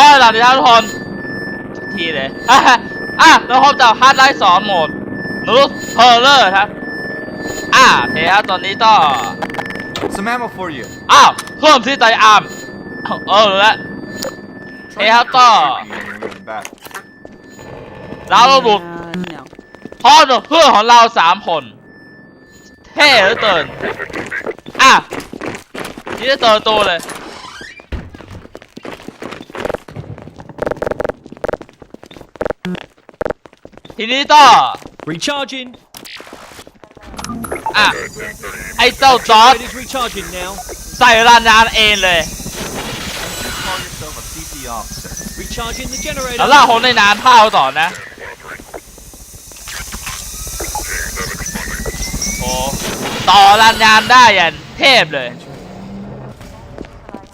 อ๋อหลังนี้ครับทุกคนทุกทีเลยอะอะเราพบจากฮาร์ดไลท์สองโหมดนูสเพอร์เลอร์ครับอะโอเคครับตอนนี้ก็ Some ammo for you. อ้าวเพิ่มที่ใจอาร์มเออรู้แล้ว Try Hey, not how to tall? shoot me when we're in battle. เราระบุ Uh, no. พร้อมกับเพื่อนของเราสามคนเท่เหลือเกินอะนี่จะเติมตัวเลย ทีนี้ก็ Recharging. อะ ไอ้เจ้าจอร์ด It is recharging now. ใส่รานยานเองเลย You call yourself a CP officer. Recharging the แล้ว generator. ล่าคนในนานผ้าต่อนะ โอ้ต่อรานยานได้ยันเทพเลย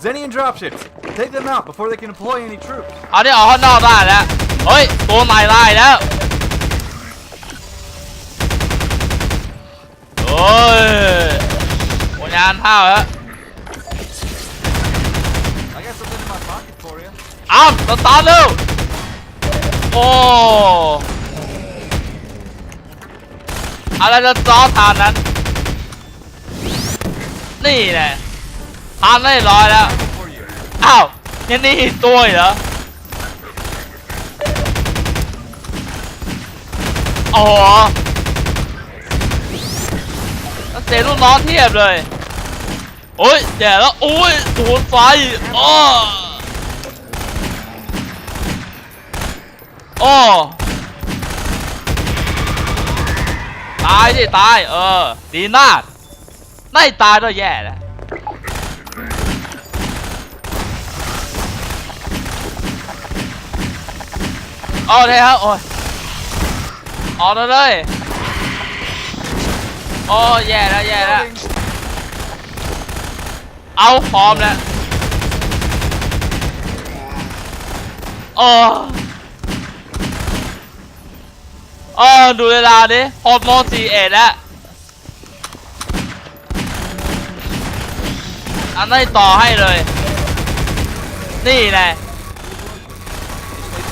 Zenian dropships. Take them out before they can deploy any troops. เอาที่ออกข้างนอกได้แล้ว เฮ้ย ตัวใหม่ไล่แล้ว โอ้ ยโอ้ยานเท่าแล้ว I got something in my pocket for you. เอาสตาร์ทเร็วโอ้อะไรจะจอทานนั้น นี่แหละทานได้ร้อยแล้ว อ้าวยังนี่ตัวเหรอโอ้โหแล้ว เสียลูกน้องเทียบเลยโอ้ยแย่แล้วโอ้ยโดนไฟอ้อโอ้ตายดิตายเออดีมากไม่ตายก็แย่แล้วโอเคครับโอ้ยออกเลย โอ้แย่แล้วแย่แล้ว เอาพร้อมแล้วโอ้โอ้ดูเวลาดิหกโมงสี่เอ็ดแล้วอันนี้ต่อให้เลย นี่แหละ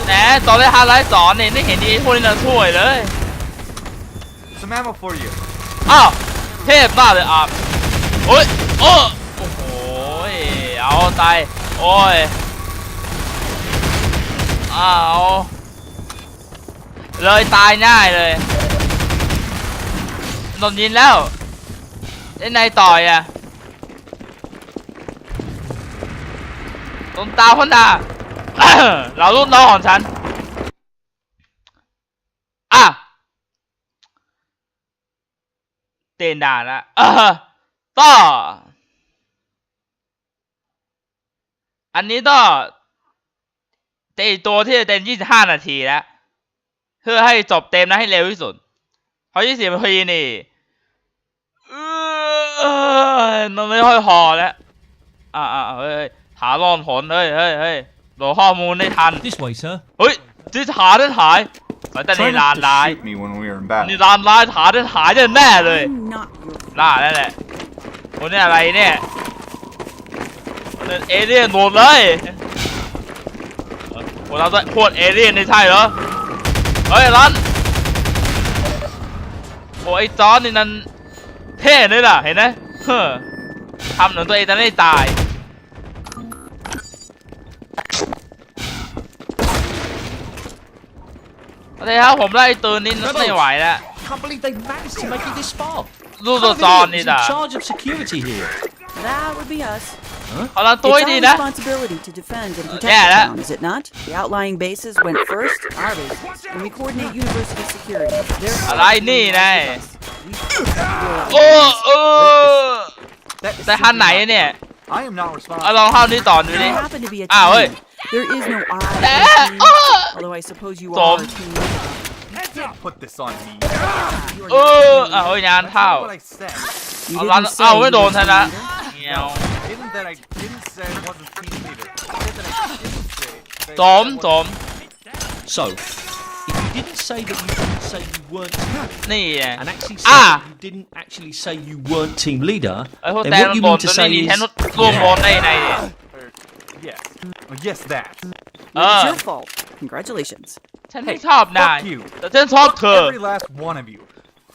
แหนตอนแรกฮาร์ไลท์สอนเนี่ยไม่เห็นดีพวกนี้นะช่วยเลย Some ammo for you. อ้าวเทพมากเลยอะโอ้ยโอ้โอ้โหเอาตายโอ้ยอ้าวเลยตายง่ายเลยโดนยิงแล้วไอ้นายต่อยอะตรงตาพ่นดาเราลูกน้องของฉันอะ เต้ นด่าละเออต่อ อันนี้ก็เตะตัวที่จะเต็ม25นาทีแล้วเพื่อให้จบเต็มนะให้เร็วที่สุดเพราะ20นาทีนี่เออมันไม่ค่อยพอแล้วอ่าอ่าเฮ้ยเฮ้ยหาลอนผลเฮ้ยเฮ้ยเฮ้ยโหลดข้อมูลได้ทัน This way, sir. เฮ้ยที่หาได้หาย แต่ Try นี่ลาน not ร้าย to shoot me when we're in battle. นี่ลานร้ายหาได้หายแน่ๆเลย I'm not your ล่าแล้วแหละคนนี้อะไรเนี่ยเป็นเอเลี่ยนหมดเลยพวกเราจะพวกเอเลี่ยนนี่ใช่เหรอ เฮ้ยรันโอ้ไอ้จอร์นนี่นั่นเท่เลยล่ะ เห็นไหมเฮ้อทำเหมือนตัวเองจะไม่ตาย อะไรครับผมไล่ตื่นนิดไม่ไหวแล้ว Can't believe they managed to make it this far. ลูก Kind ตัว of จอน idiot นี่ was ด่ะ in charge of security here. That would be us. เอาละตัว It's ให้ our ดีนะ responsibility to defend and protect Yeah, the that- town, is it not? The outlying bases went first, our bases, and we coordinate university security. Therefore, อะไรนี่ไง we- โอ้เออ That is แต่ทัน simply ไหน not- เนี่ย I am not เอา responsible. ลองเข้านี้ต่อดู We ดิ happen to be a Ah, team. wait. There is no I in Eh, the team, oh. although I suppose you Tom. are a team leader. Don't put this on me. You are เอ not อ a team อ่ะ leader. เฮ้ยงาน That's เข้า not what I said. You เอาลัน didn't say เอา you ไม่ were โดน a ช team นะ leader. เงี้ยว Didn't that I didn't say I wasn't team leader. I said that I didn't say. that I สม wasn't- สม So, if you didn't say that you didn't say you weren't team leader, นี่ไง and actually said Ah. that you didn't actually say you weren't team leader, ไอ้พวก then แต่ what มัน you บ mean น to ตัว say นี้มี is แทนร่วมบนได้ในเนี่ย Or, yes. Oh, yes, that. Well, it's Uh. your fault. Congratulations. ฉันไม่ชอบนาย fuck you. แต่ฉันชอบเธอ Every last one of you.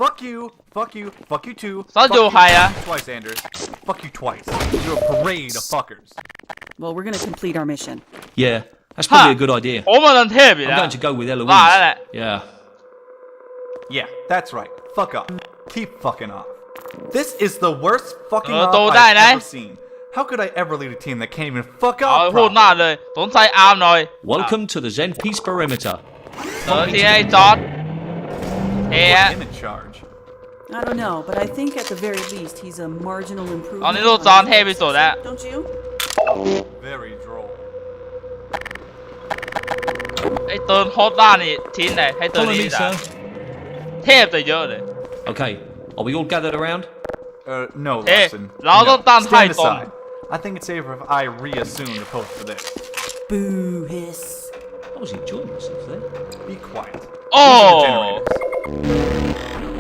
Fuck you. Fuck you. Fuck you too. Sao fuck dù you hay à? Twice, Anders. Fuck you twice. You're a parade of fuckers. Well, we're gonna complete our mission. Yeah, that's probably Ha. a good idea. ผมมันเทพอยู่ I'm แล้ว going to go with Eloise. ว่าแล้วแหละ Yeah. Yeah, that's right. Fuck off. Keep fucking off. This is the worst fucking Ờ, off tôi I've đây này. ever seen. How could I ever lead a team that can't even fuck เอา off? พูด properly? มากเลยสนใจอาร์มหน่อย Welcome to the Zen Peace Perimeter. เออที่ให้จอร์ดเฮ้ย Put him in charge. I don't know, but I think at the very least he's a marginal ตอน improvement. นี้ลูกจอร์ดเทพที่สุดแล้ว Don't you? Very droll. ไอ้เติร์นโฮสด้านี่ทิ้งเลยให้เติร์น Follow นี้ me, จ้ะ sir. เทพจะเยอะเลย Okay, are we all gathered around? Uh, no, Hey, Larson. lão no. có tan Stand hai tuần. aside. I think it's safer if I reassume the post for this. Boo hiss. How was enjoying myself there. Be quiet. Oh!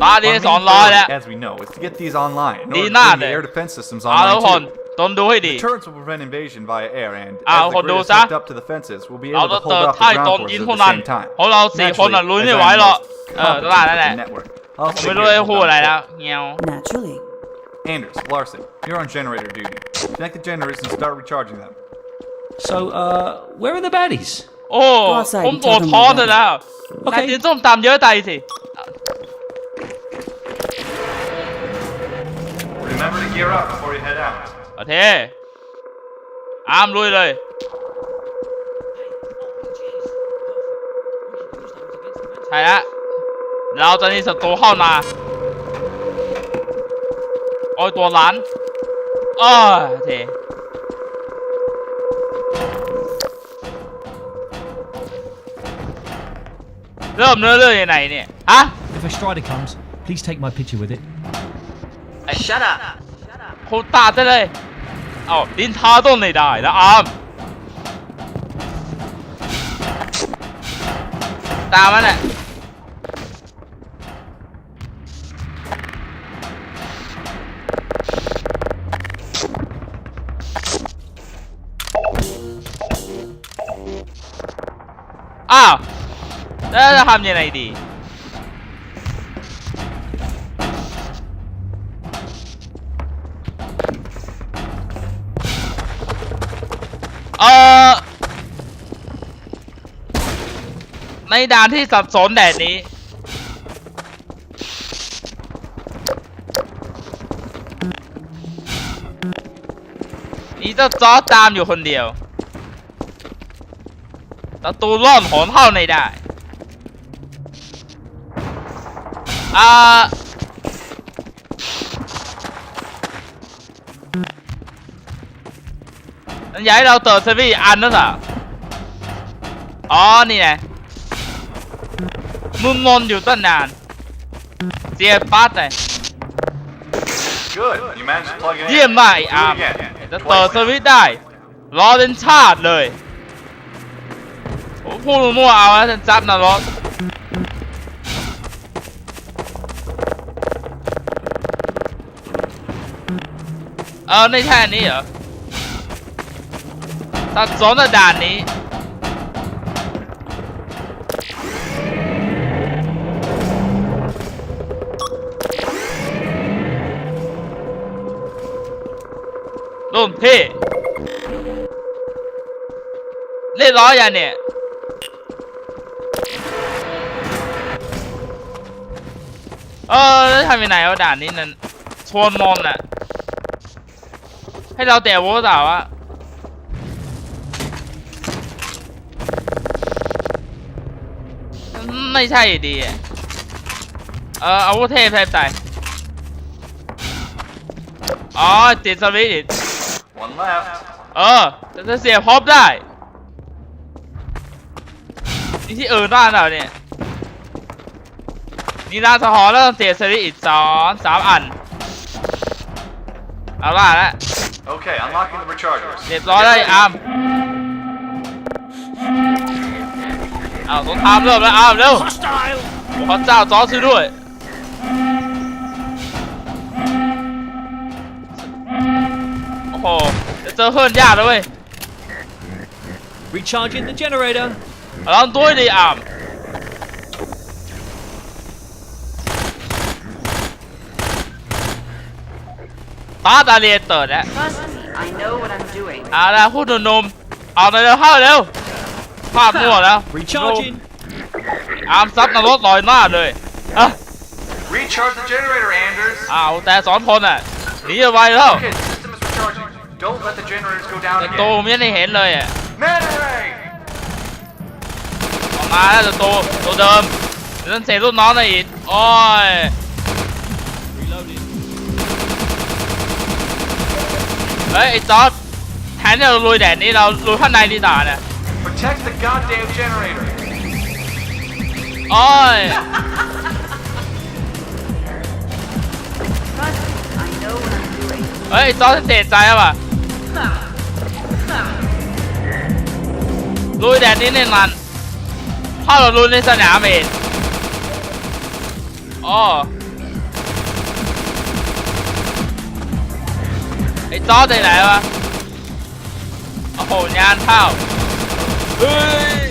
Ah, this online. As we know, it's to get these online. In order to the air defense systems online. Too. The turrets will prevent invasion via air and, as the grid is hooked up to the fences, we'll be able to hold off the ground forces at the same time. Naturally, as I'm most competent in the network. I'll figure it out. Naturally. Fort. Anders, Larson, you're on generator duty. Connect the generators and start recharging them. So, uh, where are the baddies? โอ้ Go outside ผม and ปวด tell them ท้อง we're เลยแล้วโอเคนายกินส้มตำเยอะใจสิ Remember to gear up before you head out. โอเคอาร์มลุยเลยใช่ โอ้ยตัวหลานเออโอเคเริ่มเนื้อเรื่องยังไงเนี่ยฮะ If a strider comes, please take my picture with it. Shut up โคตรตาได้เลยเอ้าลิ้นท้าต้องไม่ได้นะอาร์มตามมันน่ะ อ้าวแล้วจะทำยังไงดี เออในด่านที่สับสนแดดนี้มีเจ้าจอร์จตามอยู่คนเดียว ศัตรูร่อนหนเข้าในได้อ่านั่นอยากให้เราเติร์ดเซอร์วี่อันนั่นเหรออ๋อ นี่ไงมึงงนอยู่ตั้งนาน เสียปัดเลย Good. You managed to plug it in. เยี่ยมมากไอ้อาร์ม Do it again. จะเติร์ดเซอร์วี่ได้ รอเป็นชาติเลยผม พูดมั่วๆเอาแล้วฉันจับนะรถเออไม่ใช่อันนี้เหรอสับสนด่านนี้ รุ่นพี่เรียบร้อยยังเนี่ย เออแล้วทำยังไงวะด่านนี้นั่นชวนนอนน่ะ ให้เราแต่โว้ต่าวะไม่ใช่ดี เอออาวุธเทพแทบใจอ๋อติดสวิตช์อีก One left. เออจะเสียพอบได้นี่ที่อื่นได้เรอเนี่ย นี่ร้านสหอแล้วต้องเสียสวิตช์อีกสองสามอันเอาว่าแล้ว Okay, unlocking the rechargers. เรียบร้อยแล้วไอ้อาร์มเอาต้องทำเริ่มแล้วอาร์มเร็ว Hostile! พระเจ้าจอร์จช่วยด้วย โอ้โหจะเจอเพื่อนยากแล้วเว้ย Recharging the generator. ลองด้วยดิอ่าม ตาตาเรียนเติร์ดแล้ว Trust me, I know what I'm doing. เอาละพูดหนุ่มๆเอาเลยเร็วเข้าเร็วภาพมั่วแล้ว Recharging. อาร์มซับนรกลอยหน้าเลยอะ Recharge the generator, Anders. อ้าวแต่สอนพลอะหนีเอาไว้แล้ว Okay, the system is recharging. Don't let the generators go down แต่โต again. ไม่ได้เห็นเลยอะ Manray! ออกมาแล้วแต่โตตัวเดิมเดี๋ยวต้องเสกรุ่นน้องได้อีกโอ้ย เฮ้ยไอ้จอร์ดแทนที่เราลุยแดดนี้เราลุยข้างในดีกว่าเนี่ย Protect the goddamn generator. โอ้ย Trust me, I know what I'm doing. เฮ้ยไอ้จอร์ดเสียใจแล้วว่ะ ลุยแดดนี้เนี่ยมันถ้าเราลุยในสนามเองอ๋อ ไอ้จอร์ดไปไหนวะโอ้โหงานเข้าเฮ้ย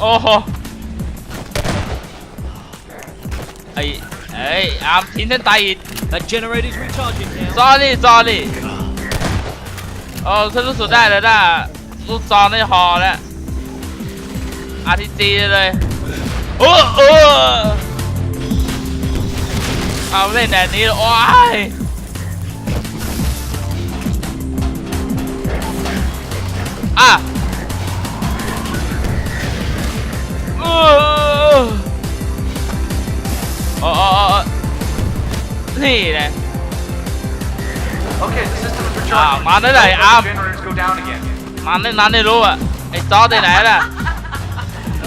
โอ้โหไอ้ไอ้ยอาร์มทิ้งเส้นตายอีก That generator's recharging now. sorry sorry โอ้ฉันรู้สึกได้แล้วนะลูกซองได้ฮอแล้วอาร์ทีจีเลยโอ้โอ้ เอาเล่นแบบนี้โอ้ยอะเออโอ้โอ้โอ้นี่แหละ Okay, the system is recharging. Ah, man, Don't đây này, let the am. generators go down again. มันนี่นั้นไม่รู้อะไอ้จอร์ดไปไหนล่ะ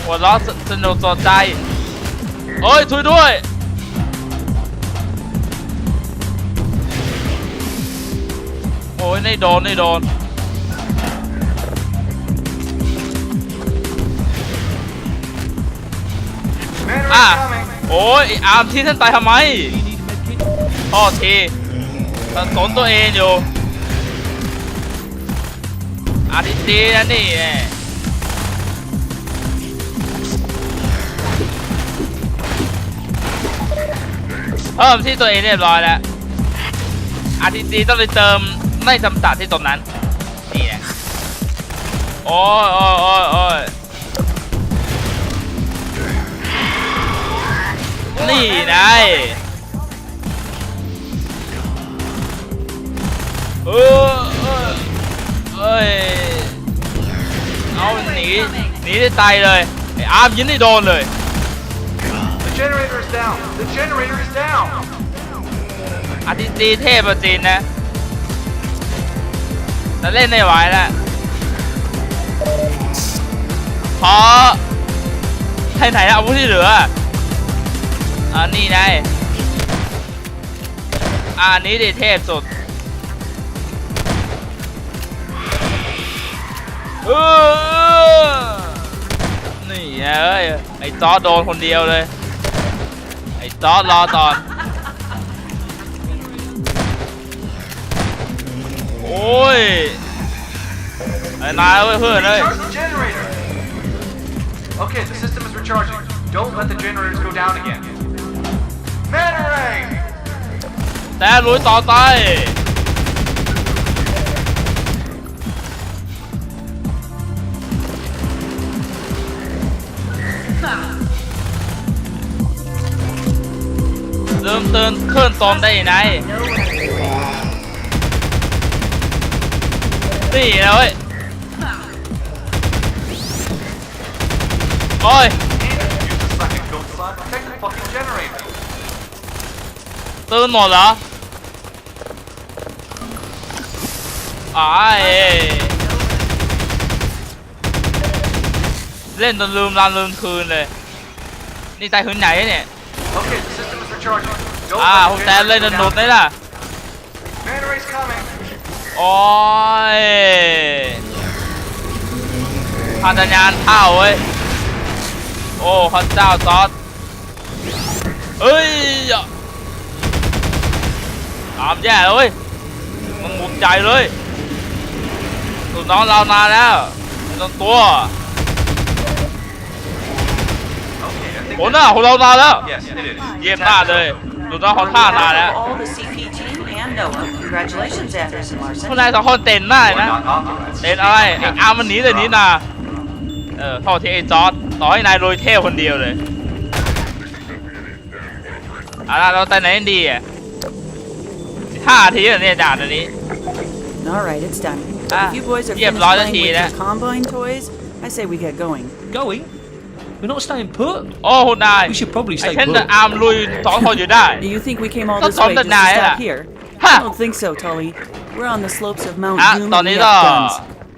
หัวล้อสสนุกสนใจโอ้ยช่วยด้วย อ้ยไม่โดนไม่โดนอะโอ้ยออาร์มที่ท่านไปทำไม Do you need a med kit? โทษทีสับสนตัวเองอยู่อาทิตย์ดีนะนี่เพิ่มที่ตัวเองเรียบร้อยแล้วอาทิตย์ดีต้องไปเติม ไม่จำกัดที่ตรงนั้น นี่แหละโอ้ยโอ้ยโอ้ยโอ้ยนี่ไงเออเออเอ้ยเอาหนีหนีได้ตายเลยไอ้อาร์มยิงได้โดนเลย The generator is down. The generator is down. อาทิตย์ตีเทพจริงนะ แต่เล่นไม่ไหวแล้วขอให้ไหนอาวุธที่เหลืออ่านี่ไงอ่านี้ดิเทพสุดเออนี่เอ้ยไอ้จอโดนคนเดียวเลย ไอ้จอรอตอน โอ้ยไอ้นายเว้ยเพื่อนเอ้ย Recharge the generator. Okay, the system is recharging. Don't let the generators go down again. Manray! แต่ลุยต่อไป เริ่มเตือนเคลื่อนตอนได้ไหน Know what นี่นะเว้ย โอ้ย Use the second code slot. Protect the fucking generator. ตื่นหมดเหรออ้ายเล่นจนลืมลานลืมคืนเลย นี่ใจคืนไหนเนี่ย Okay, the system is recharging. Don't อ่า let ผม the แต่เล่นจ generators น go หนุด down เลยล่ะ Manray's coming. โอ้ยพันธญานเท่าเว้ย โอ้พระเจ้าซอสเอ้ยตามแย่เลยเว้ยมันหมุนใจเลยลูกน้องเรามาแล้วไม่ต้องกลัว Okay, I think หัวหน้าของเรามาแล้ว Yes, it is. เยี่ยมมากเลยลูกน้องของข้ามาแล้ว All the CP team and Noah. Congratulations, Anders and พวก Larson. นายสองคนเต้นได้ We're นะ not authorized. เต้นอะไรไอ้อาร์มมันหนีแต่หนี้นาเออโทษที่ไอ้จอร์ดต่อให้นายโรยเท่คนเดียวเลยเอาล่ะเราแต่ไหนกันดีอะห้านาทีแล้วเนี่ยด่านอันนี้ All right, it's done. Ah, if you boys are yeah, finished Vlada playing with Tina. your combine toys, I say we get going. Going? We're not staying put. โอ้คุณนาย We should probably ไอ้ stay ฉันจะ put. อาร์มลุยสองคนอยู่ได้ Do you think we came all That's this way on the just to night, stop ah. here? Ha! I don't think so, Tully. We're on the slopes of Mount Ah, Doom and we Tony have da. guns.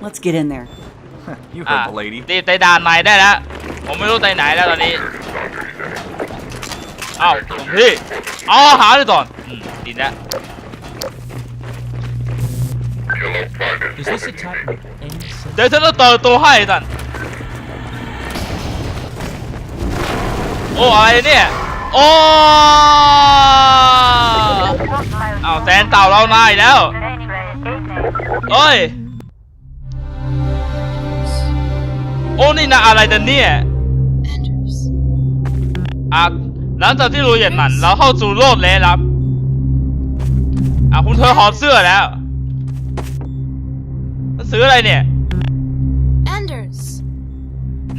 Let's get in there. You อ่ะ heard the lady. ตีไปด่านไหนได้แล้ว ผมไม่รู้ไปไหนแล้วตอนนี้เอ้าหลวงพี่เอาอาหารเลยก่อนอืมดีแล้ว Does this attack make any sense? เดี๋ยวฉันจะเติมตัวให้ท่านโอ้อะไรเนี่ยโอ้ เอาแซนเต่าเรามาอีกแล้วเอ้ย โอ้นี่นะอะไรกันเนี่ย Anders. อะหลังจากที่รู้อย่างนั้นเราเข้าสู่โลกเลยครับอะคุณเธอหอมเสื้อแล้วมันซื้ออะไรเนี่ย Anders.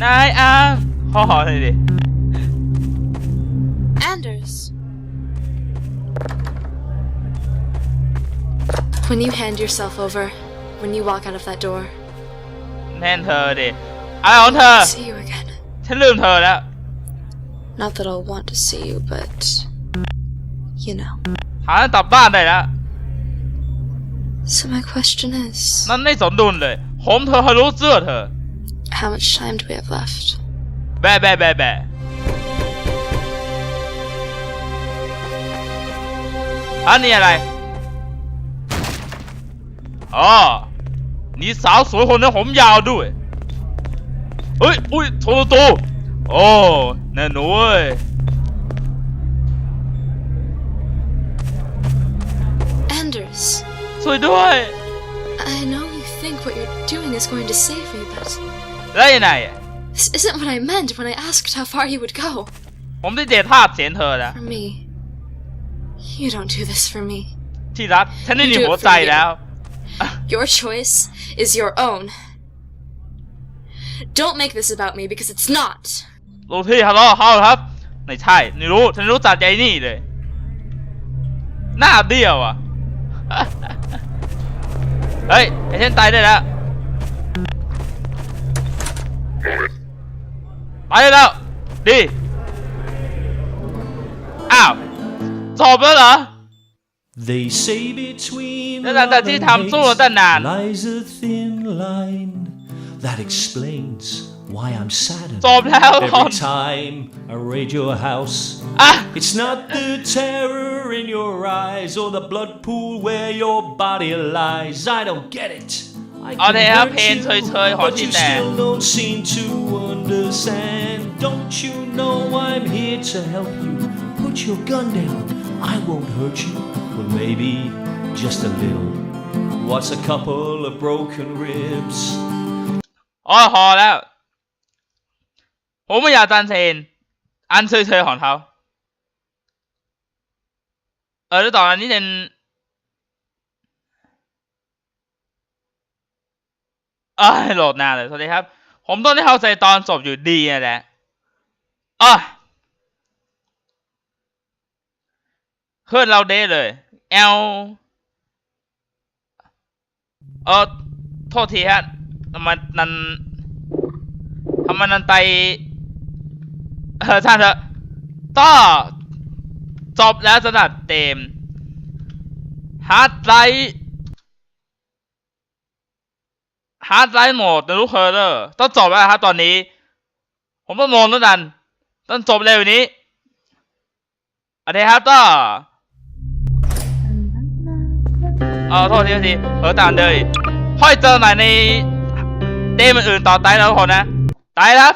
นายอะขอหอมเลยดิ When you hand yourself over, when you walk out of that door, แน่นเธอดิอะไรของเธอ see you again. ฉันลืมเธอแล้ว Not that I'll want to see you, but you know. หาทางกลับบ้านได้แล้ว So my question is, นั่นไม่สมดุลเลย ผมเธอให้รู้เสื้อเธอ how much time do we have left? แบะแบะแบะแบะอันนี้อะไร อ๋อนี่สาวสวยคนนั้นผมยาวด้วย เฮ้ย อุ้ยโทรตูโอ้แน่หนูเว้ย Anders, ช่วยด้วย I know you think what you're doing is going to save me, but แล้วยังไงอะ this isn't what I meant when I asked how far you would go. ผมได้เดทภาพเสียงเธอแล้ว For me. You don't do this for me. ที่รักฉันได้มีหัวใจแล้ว Your choice is your own. Don't make this about me because it's not. ลูกพี่ฮัลโหลเขาครับ ไม่ใช่ ไม่รู้ ฉันรู้จักใจนี่เลย หน้าเดียวอะ เฮ้ย ไอ้เช่นตายได้แล้ว ไปได้แล้ว ดี อ้าวจบแล้วเหรอ They say between แล้วหลังจากที่ทำสู้มาตั้งนาน lies a thin line that explains why I'm saddened จบแล้วคน every time I raid your house. อ่ะ It's not the terror in your eyes or the blood pool where your body lies. I don't get it. I เอา can เลยครับ hurt เพลง you, เฉยๆของ but จิ you นแต่ still don't seem to understand. Don't you know I'm here to help you? Put your gun down. I won't hurt you. Well, maybe just a little. What's a couple of broken ribs? อ๋อพอแล้ว ผมไม่อยากตันเทน อันเฉยๆของเขาเออแล้วต่ออันนี้เป็นเอ้ยโหลดนานเลยสวัสดีครับ ผมต้องได้เข้าใจตอนจบอยู่ดีนะแหละอะเพื่อนเราเด้เลย เอลเออโทษทีฮะทำไมนันทำไมนันไปเออช่างเถอะก็จบแล้วสำหรับเกมฮาร์ดไลท์ฮาร์ดไลท์โหมดในลูกเคอร์เลอร์ต้องจบแล้วครับตอนนี้ ผมต้องนอนแล้วดัน ต้องจบเร็วว่านี้โอเคครับก็ เออโทษทีโทษทีเออตามเลยค่อยเจอใหม่ในเกมอื่นๆต่อไปแล้วทุกคนนะ ตายแล้วครับ